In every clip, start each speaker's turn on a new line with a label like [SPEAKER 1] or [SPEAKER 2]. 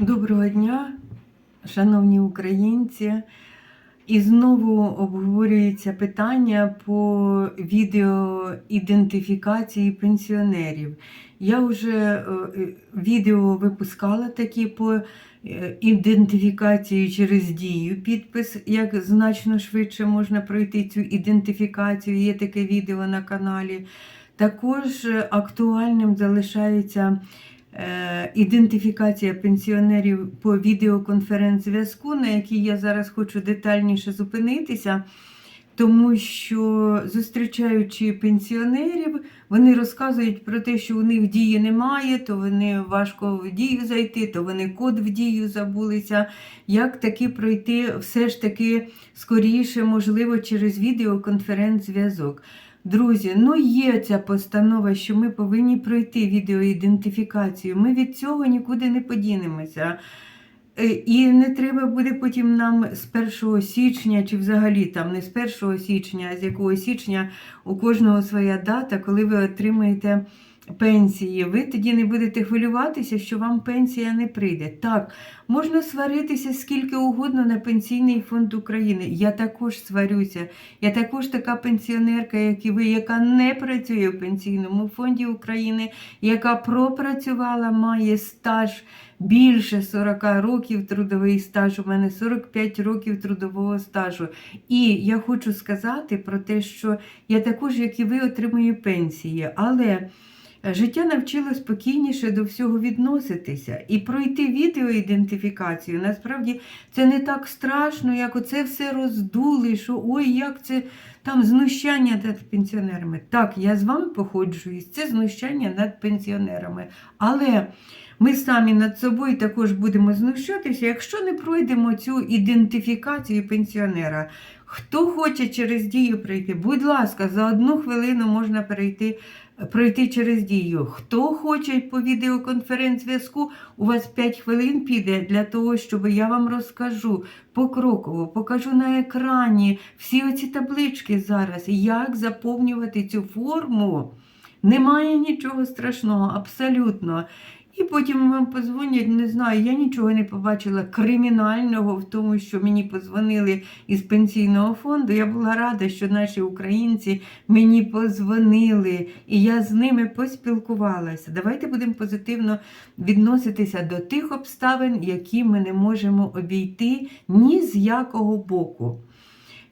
[SPEAKER 1] Доброго дня, шановні українці. І знову обговорюється питання по відеоідентифікації пенсіонерів. Я вже е, відео випускала такі по е, ідентифікації через дію, підпис, як значно швидше можна пройти цю ідентифікацію. Є таке відео на каналі. Також е, актуальним залишається ідентифікація пенсіонерів по відеоконференц-зв'язку, на якій я зараз хочу детальніше зупинитися, тому що зустрічаючи пенсіонерів, вони розказують про те, що у них дії немає, то вони важко в дію зайти, то вони код в дію забулися. Як таки пройти все ж таки скоріше, можливо, через відеоконференц-зв'язок. Друзі, ну є ця постанова, що ми повинні пройти відеоідентифікацію. Ми від цього нікуди не подінемося. Е, І не треба буде потім нам з 1 січня, чи взагалі там не з 1 січня, а з якого січня у кожного своя дата, коли ви отримаєте пенсії. Ви тоді не будете хвилюватися, що вам пенсія не прийде. Так, можна сваритися скільки угодно на Пенсійний фонд України. Я також сварюся. Я також така пенсіонерка, як і ви, яка не працює в Пенсійному фонді України, яка пропрацювала, має стаж більше 40 років трудовий стаж. У мене 45 років трудового стажу. І я хочу сказати про те, що я також, як і ви, отримую пенсії. Але життя навчило спокійніше до всього відноситися. І пройти відеоідентифікацію насправді це не так страшно, як оце все роздули, що ой, як це там знущання над пенсіонерами. Так, я з вами походжуюсь, це знущання над пенсіонерами. Але ми самі над собою також будемо знущатися, якщо не пройдемо цю ідентифікацію пенсіонера. Хто хоче через дію пройти, будь ласка, за одну хвилину можна перейти, пройти через дію. Хто хоче по відеоконференц-зв'язку, у вас 5 хвилин піде для того, щоб я вам розкажу покроково, покажу на екрані всі оці таблички зараз, як заповнювати цю форму. Немає нічого страшного, абсолютно. І потім вам позвонять, не знаю, я нічого не побачила кримінального в тому, що мені позвонили із пенсійного фонду. Я була рада, що наші українці мені позвонили, і я з ними поспілкувалася. Давайте будемо позитивно відноситися до тих обставин, які ми не можемо обійти ні з якого боку.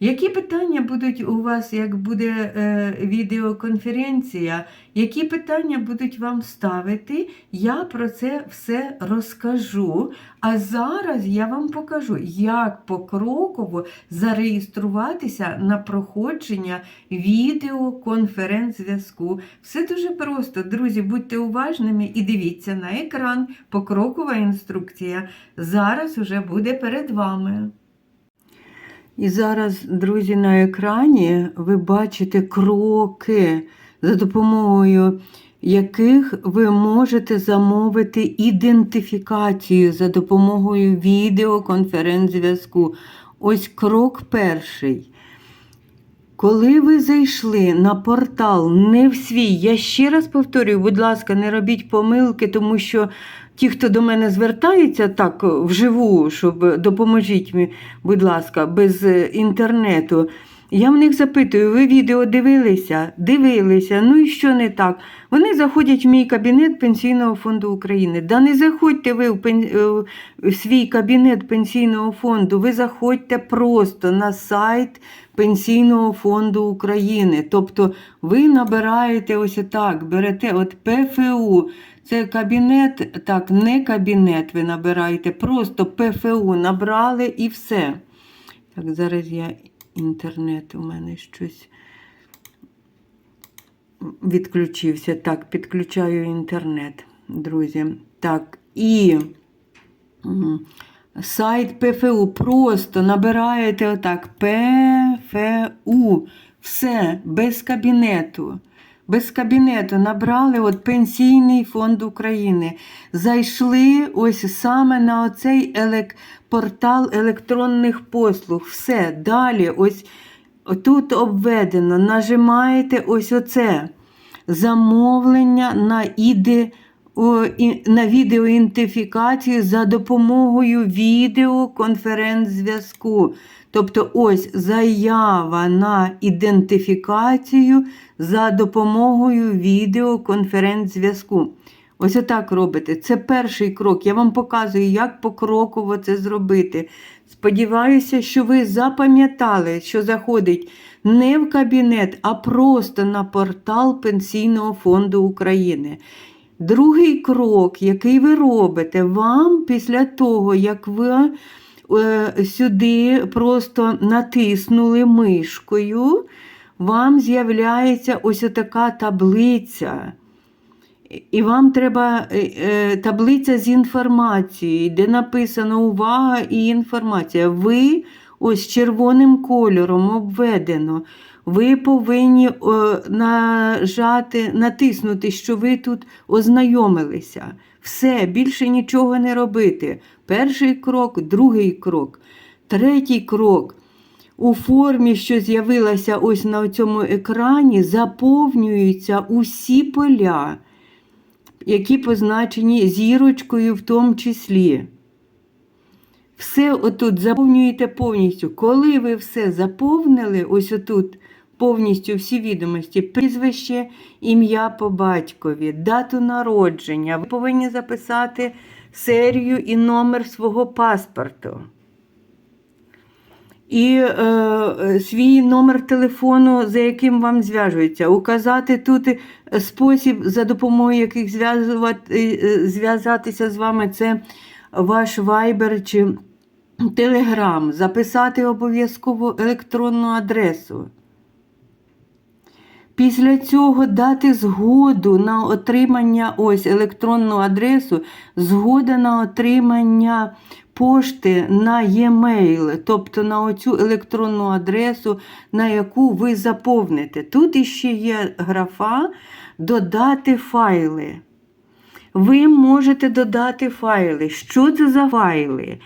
[SPEAKER 1] Які питання будуть у вас, як буде е, відеоконференція? Які питання будуть вам ставити? Я про це все розкажу. А зараз я вам покажу, як покроково зареєструватися на проходження відеоконференц-зв'язку. Все дуже просто, друзі, будьте уважними і дивіться на екран. Покрокова інструкція зараз уже буде перед вами. І зараз, друзі, на екрані ви бачите кроки, за допомогою яких ви можете замовити ідентифікацію за допомогою відеоконференц-зв'язку. Ось крок перший. Коли ви зайшли на портал не в свій, я ще раз повторюю, будь ласка, не робіть помилки, тому що ті, хто до мене звертається так вживу, щоб допоможіть мені, будь ласка, без е, інтернету. Я в них запитую, ви відео дивилися? Дивилися, ну і що не так? Вони заходять в мій кабінет Пенсійного фонду України. Да не заходьте ви в, пен... е, в свій кабінет Пенсійного фонду, ви заходьте просто на сайт Пенсійного фонду України. Тобто ви набираєте ось так, берете от ПФУ. Це кабінет, так, не кабінет ви набираєте, просто ПФУ набрали і все. Так, зараз я інтернет у мене щось відключився. Так, підключаю інтернет, друзі. Так, і сайт ПФУ. Просто набираєте отак ПФУ. Все, без кабінету. Без кабінету набрали от Пенсійний фонд України. Зайшли ось саме на оцей елек... портал електронних послуг. Все, далі, ось тут обведено. Нажимаєте ось оце замовлення на іде о, на відеоідентифікацію за допомогою відеоконференц-зв'язку. Тобто ось заява на ідентифікацію за допомогою відеоконференц-зв'язку. Ось отак робите. Це перший крок. Я вам показую, як покроково це зробити. Сподіваюся, що ви запам'ятали, що заходить не в кабінет, а просто на портал Пенсійного фонду України. Другий крок, який ви робите, вам після того, як ви сюди просто натиснули мишкою, вам з'являється ось така таблиця. І вам треба е, е, таблиця з інформацією, де написано увага і інформація. Ви ось червоним кольором обведено. Ви повинні нажати, натиснути, що ви тут ознайомилися. Все, більше нічого не робити. Перший крок, другий крок, третій крок. У формі, що з'явилася ось на цьому екрані, заповнюються усі поля які позначені зірочкою в тому числі. Все отут заповнюєте повністю. Коли ви все заповнили, ось отут повністю всі відомості, прізвище, ім'я по батькові, дату народження, ви повинні записати серію і номер свого паспорту. І е, свій номер телефону, за яким вам зв'яжуються, указати тут е, спосіб, за допомогою яких зв'язувати, е, зв'язатися з вами, це ваш Viber чи Telegram, записати обов'язково електронну адресу. Після цього дати згоду на отримання ось електронну адресу, згода на отримання пошти на e-mail, тобто на оцю електронну адресу, на яку ви заповните. Тут іще є графа Додати файли. Ви можете додати файли. Що це за файли?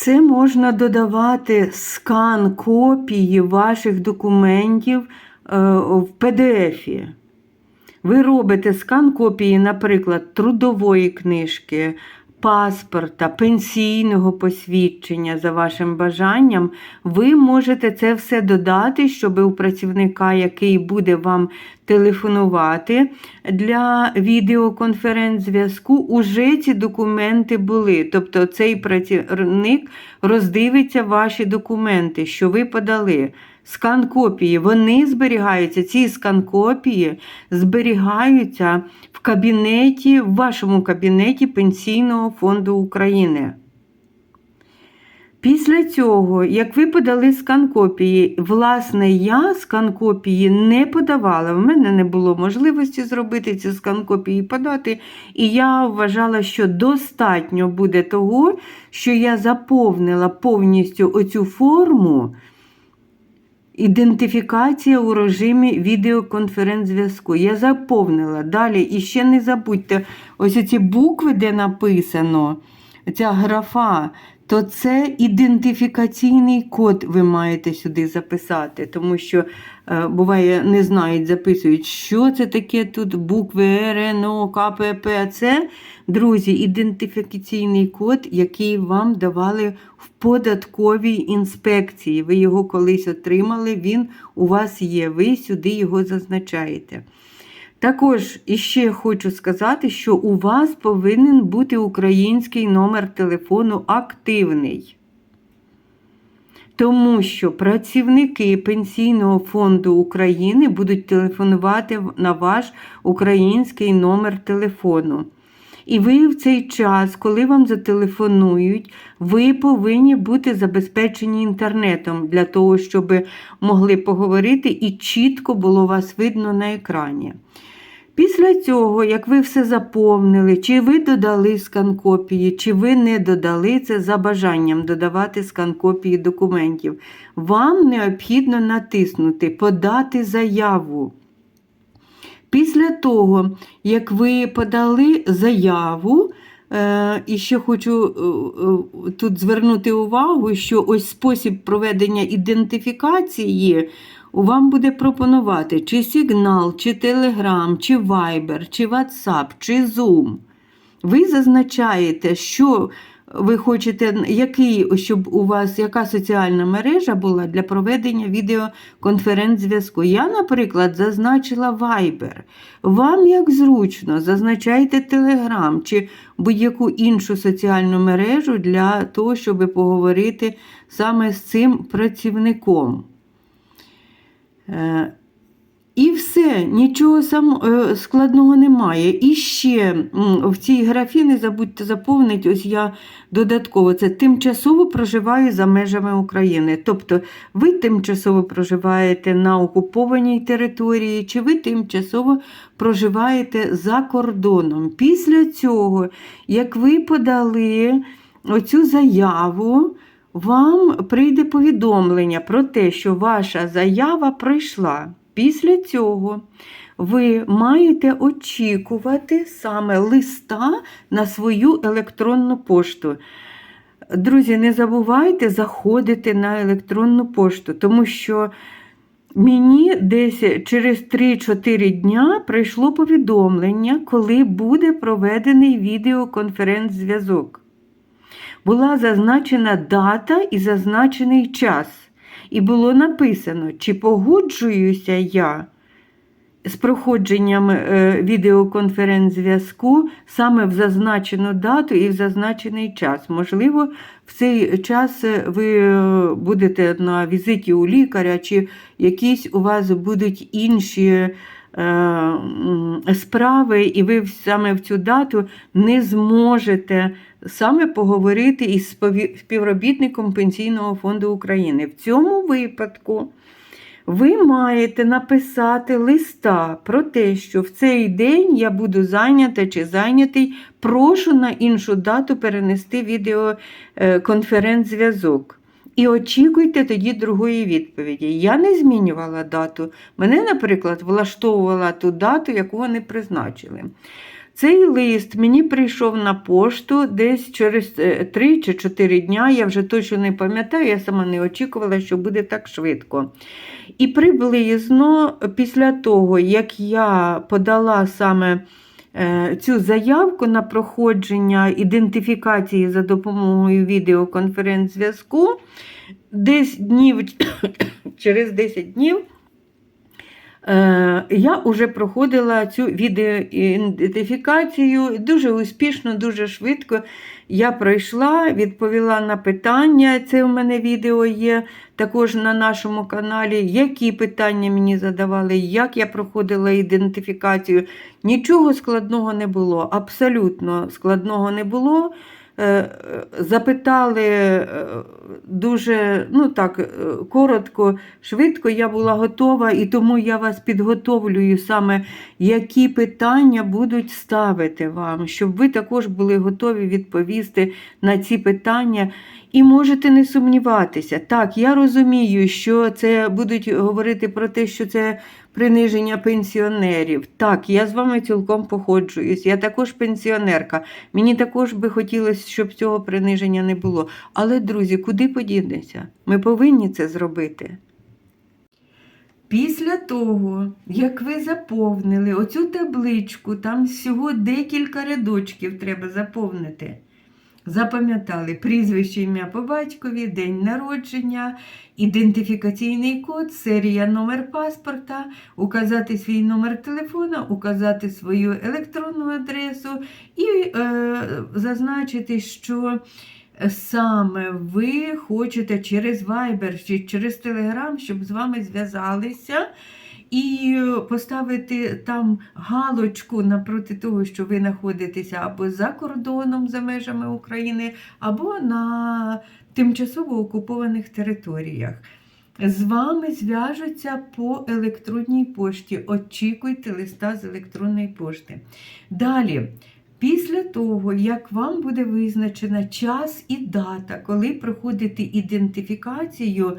[SPEAKER 1] Це можна додавати скан копії ваших документів е, в PDF. Ви робите скан копії, наприклад, трудової книжки, паспорта, пенсійного посвідчення за вашим бажанням. Ви можете це все додати, щоб у працівника, який буде вам телефонувати для відеоконференц-зв'язку, уже ці документи були. Тобто цей працівник роздивиться ваші документи, що ви подали. Скан копії, вони зберігаються, ці скан копії зберігаються в кабінеті, в вашому кабінеті Пенсійного фонду України. Після цього, як ви подали скан копії, власне, я скан копії не подавала. В мене не було можливості зробити ці скан копії подати. І я вважала, що достатньо буде того, що я заповнила повністю оцю форму. Ідентифікація у режимі відеоконференц-зв'язку. Я заповнила. Далі, і ще не забудьте, ось ці букви, де написано, ця графа, то це ідентифікаційний код ви маєте сюди записати, тому що буває, не знають, записують, що це таке тут букви РНО, КПП. Це, друзі, ідентифікаційний код, який вам давали в податковій інспекції. Ви його колись отримали, він у вас є, ви сюди його зазначаєте. Також іще хочу сказати, що у вас повинен бути український номер телефону активний. Тому що працівники Пенсійного фонду України будуть телефонувати на ваш український номер телефону. І ви в цей час, коли вам зателефонують, ви повинні бути забезпечені інтернетом для того, щоб могли поговорити і чітко було вас видно на екрані. Після цього, як ви все заповнили, чи ви додали скан копії, чи ви не додали це за бажанням додавати скан копії документів, вам необхідно натиснути Подати заяву. Після того, як ви подали заяву, е, і ще хочу е, е, тут звернути увагу, що ось спосіб проведення ідентифікації вам буде пропонувати чи Signal, чи Telegram, чи Viber, чи WhatsApp, чи Zoom. Ви зазначаєте, що ви хочете, який, щоб у вас яка соціальна мережа була для проведення відеоконференц-зв'язку. Я, наприклад, зазначила Viber. Вам як зручно, зазначайте Telegram чи будь-яку іншу соціальну мережу для того, щоб поговорити саме з цим працівником. Е, І все, нічого сам, е, складного немає. І ще в цій графі не забудьте заповнити, ось я додатково це тимчасово проживаю за межами України. Тобто ви тимчасово проживаєте на окупованій території, чи ви тимчасово проживаєте за кордоном. Після цього, як ви подали оцю заяву, вам прийде повідомлення про те, що ваша заява пройшла. Після цього ви маєте очікувати саме листа на свою електронну пошту. Друзі, не забувайте заходити на електронну пошту, тому що мені десь через 3-4 дня прийшло повідомлення, коли буде проведений відеоконференц-зв'язок. Була зазначена дата і зазначений час. І було написано, чи погоджуюся я з проходженням е, відеоконференц-зв'язку саме в зазначену дату і в зазначений час. Можливо, в цей час е, ви е, будете на візиті у лікаря, чи якісь у вас будуть інші справи, і ви саме в цю дату не зможете саме поговорити із співробітником Пенсійного фонду України. В цьому випадку ви маєте написати листа про те, що в цей день я буду зайнята чи зайнятий, прошу на іншу дату перенести відеоконференц-зв'язок. І очікуйте тоді другої відповіді. Я не змінювала дату. Мене, наприклад, влаштовувала ту дату, яку вони призначили. Цей лист мені прийшов на пошту десь через 3 чи 4 дня. Я вже точно не пам'ятаю, я сама не очікувала, що буде так швидко. І приблизно після того, як я подала саме е, цю заявку на проходження ідентифікації за допомогою відеоконференц-зв'язку, десь днів через 10 днів. Е, Я вже проходила цю відеоідентифікацію дуже успішно, дуже швидко. Я пройшла, відповіла на питання. Це у мене відео є також на нашому каналі. Які питання мені задавали, як я проходила ідентифікацію. Нічого складного не було, абсолютно складного не було. Е, е, Запитали е, дуже ну так, коротко, швидко я була готова, і тому я вас підготовлюю саме, які питання будуть ставити вам, щоб ви також були готові відповісти на ці питання. І можете не сумніватися. Так, я розумію, що це будуть говорити про те, що це приниження пенсіонерів. Так, я з вами цілком походжуюсь. Я також пенсіонерка. Мені також би хотілося, щоб цього приниження не було. Але, друзі, куди подінеться? Ми повинні це зробити. Після того, як ви заповнили оцю табличку, там всього декілька рядочків треба заповнити. Запам'ятали прізвище ім'я по батькові, день народження, ідентифікаційний код, серія номер паспорта, указати свій номер телефона, указати свою електронну адресу і е, зазначити, що саме ви хочете через Viber чи через Telegram, щоб з вами зв'язалися. І поставити там галочку напроти того, що ви знаходитеся або за кордоном, за межами України, або на тимчасово окупованих територіях. З вами зв'яжуться по електронній пошті. Очікуйте листа з електронної пошти. Далі. Після того, як вам буде визначена час і дата, коли проходите ідентифікацію, е,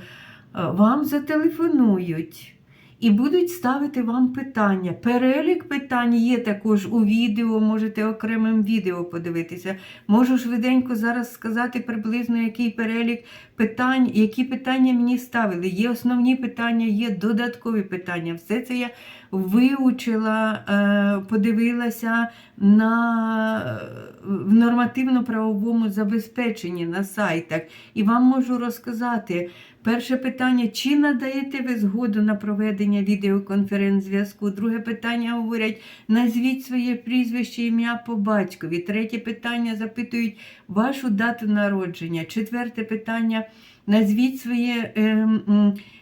[SPEAKER 1] вам зателефонують і будуть ставити вам питання. Перелік питань є також у відео, можете окремим відео подивитися. Можу швиденько зараз сказати приблизно, який перелік питань, які питання мені ставили. Є основні питання, є додаткові питання. Все це я вивчила, е, подивилася на е, в нормативно-правовому забезпеченні на сайтах. І вам можу розказати. Перше питання: чи надаєте ви згоду на проведення відеоконференц-зв'язку? Друге питання говорять: назвіть своє прізвище, ім'я по батькові. Третє питання запитують вашу дату народження. Четверте питання: назвіть своє е,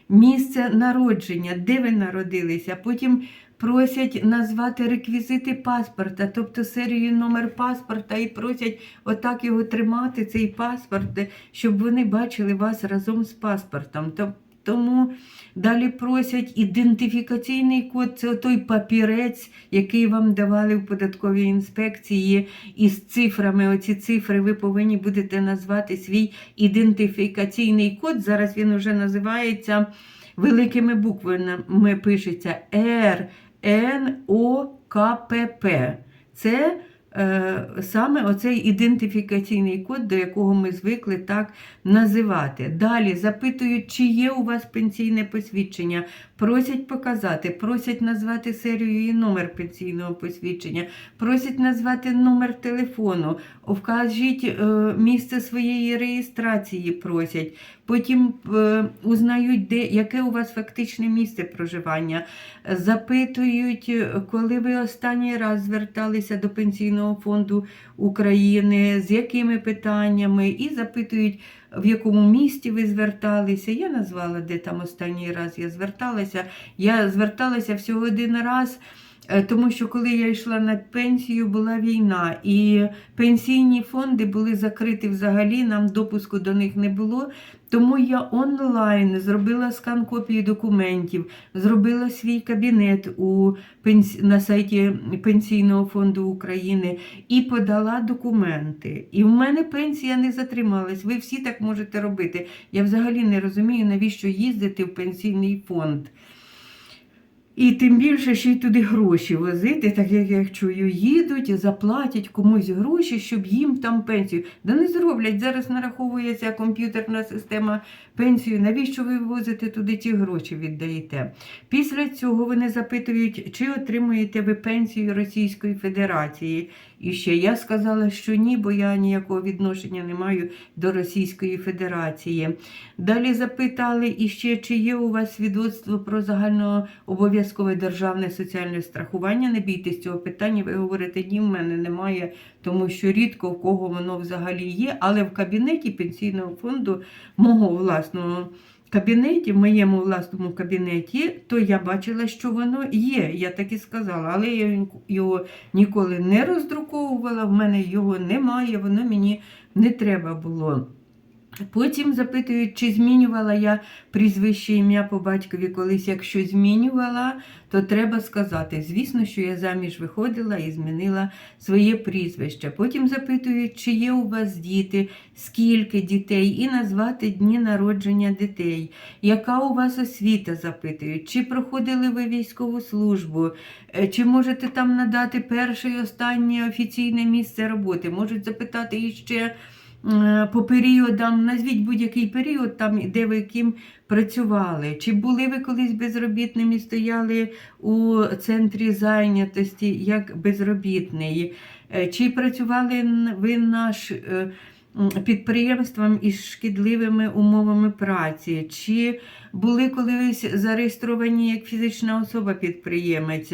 [SPEAKER 1] місце народження, де ви народилися. Потім просять назвати реквізити паспорта, тобто серію номер паспорта, і просять отак його тримати, цей паспорт, щоб вони бачили вас разом з паспортом. Тому далі просять ідентифікаційний код, це той папірець, який вам давали в податковій інспекції із цифрами. Оці цифри ви повинні будете назвати свій ідентифікаційний код. Зараз він вже називається великими буквами пишеться Р Н О К П П. Це саме оцей ідентифікаційний код, до якого ми звикли так називати. Далі запитують, чи є у вас пенсійне посвідчення. Просять показати, просять назвати серію і номер пенсійного посвідчення, просять назвати номер телефону, вкажіть е, місце своєї реєстрації, просять. Потім е, узнають, де, яке у вас фактичне місце проживання. Запитують, е, коли ви останній раз зверталися до Пенсійного фонду України, з якими питаннями, і запитують, в якому місті ви зверталися. Я назвала, де там останній раз я зверталася. Я зверталася всього один раз. Е, Тому що коли я йшла на пенсію, була війна, і пенсійні фонди були закриті взагалі, нам допуску до них не було. Тому я онлайн зробила скан копії документів, зробила свій кабінет у на сайті Пенсійного фонду України і подала документи. І в мене пенсія не затрималась. Ви всі так можете робити. Я взагалі не розумію, навіщо їздити в пенсійний фонд. І тим більше ще й туди гроші возити, так як я чую, їдуть, заплатять комусь гроші, щоб їм там пенсію. Да не зроблять. Зараз нараховується комп'ютерна система пенсію. Навіщо ви возите туди ті гроші віддаєте? Після цього вони запитують, чи отримуєте ви пенсію Російської Федерації. І ще я сказала, що ні, бо я ніякого відношення не маю до Російської Федерації. Далі запитали іще, чи є у вас свідоцтво про загальнообов'язкове державне соціальне страхування. Не бійтесь цього питання, ви говорите, ні, в мене немає, тому що рідко в кого воно взагалі є, але в кабінеті пенсійного фонду мого власного. Кабінеті, в моєму власному кабінеті, то я бачила, що воно є. Я так і сказала, але я його ніколи не роздруковувала, в мене його немає, воно мені не треба було. Потім запитують, чи змінювала я прізвище ім'я по батькові колись. Якщо змінювала, то треба сказати. Звісно, що я заміж виходила і змінила своє прізвище. Потім запитують, чи є у вас діти, скільки дітей, і назвати дні народження дітей. Яка у вас освіта? запитують, чи проходили ви військову службу, Е, чи можете там надати перше і останнє офіційне місце роботи. Можуть запитати іще. Е, по періодам, назвіть будь-який період, там, де ви ким працювали. Чи були ви колись безробітними стояли у центрі зайнятості як безробітний? Е, Чи працювали ви наш е, підприємством із шкідливими умовами праці? Чи були колись зареєстровані як фізична особа-підприємець?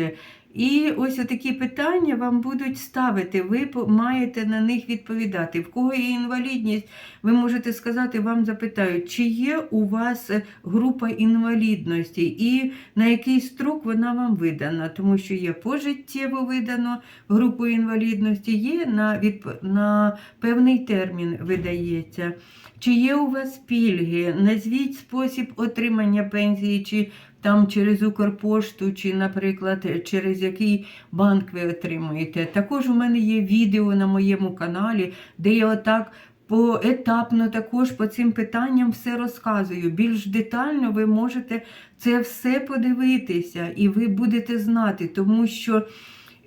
[SPEAKER 1] І ось такі питання вам будуть ставити. Ви маєте на них відповідати. В кого є інвалідність, ви можете сказати, вам запитають, чи є у вас е, група інвалідності і на який строк вона вам видана, тому що є пожиттєво видано групу інвалідності, є на, відп... на певний термін видається. Чи є у вас пільги? Назвіть спосіб отримання пенсії, чи там через Укрпошту, чи, наприклад, через який банк ви отримуєте. Також у мене є відео на моєму каналі, де я отак поетапно також по цим питанням все розказую. Більш детально ви можете це все подивитися, і ви будете знати, тому що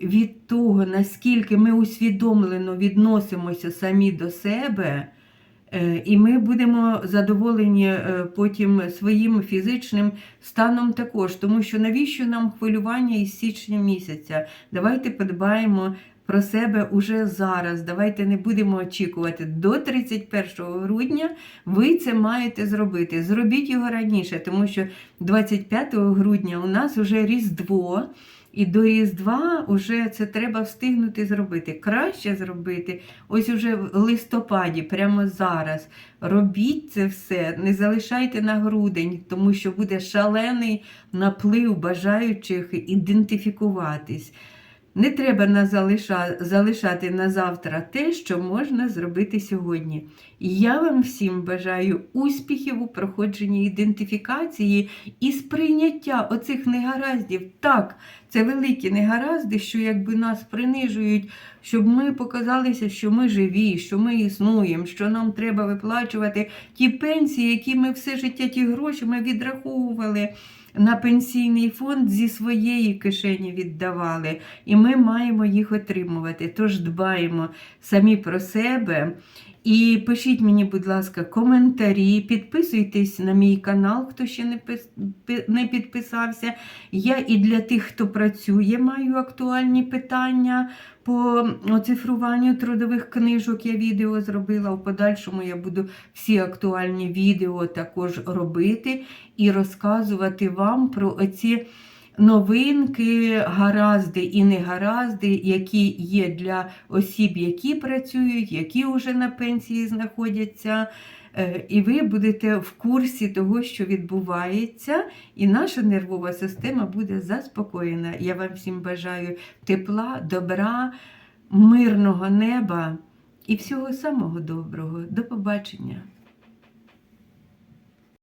[SPEAKER 1] від того, наскільки ми усвідомлено відносимося самі до себе, і ми будемо задоволені е, потім своїм фізичним станом також. Тому що навіщо нам хвилювання із січня місяця? Давайте подбаємо про себе уже зараз. Давайте не будемо очікувати. До 31 грудня ви це маєте зробити. Зробіть його раніше, тому що 25 грудня у нас вже Різдво. І до Різдва вже це треба встигнути зробити. Краще зробити ось уже в листопаді, прямо зараз. Робіть це все, не залишайте на грудень, тому що буде шалений наплив бажаючих ідентифікуватись. Не треба залишати на завтра те, що можна зробити сьогодні. І я вам всім бажаю успіхів у проходженні ідентифікації і сприйняття оцих негараздів. Так, це великі негаразди, що якби нас принижують, щоб ми показалися, що ми живі, що ми існуємо, що нам треба виплачувати ті пенсії, які ми все життя, ті гроші ми відраховували на пенсійний фонд зі своєї кишені віддавали, і ми маємо їх отримувати. Тож дбаємо самі про себе. І пишіть мені, будь ласка, коментарі, підписуйтесь на мій канал, хто ще не пис- пи- не підписався. Я і для тих, хто працює, маю актуальні питання по оцифруванню трудових книжок. Я відео зробила. У подальшому я буду всі актуальні відео також робити і розказувати вам про оці новинки, гаразди і негаразди, які є для осіб, які працюють, які вже на пенсії знаходяться. Е, І ви будете в курсі того, що відбувається, і наша нервова система буде заспокоєна. Я вам всім бажаю тепла, добра, мирного неба і всього самого доброго. До побачення!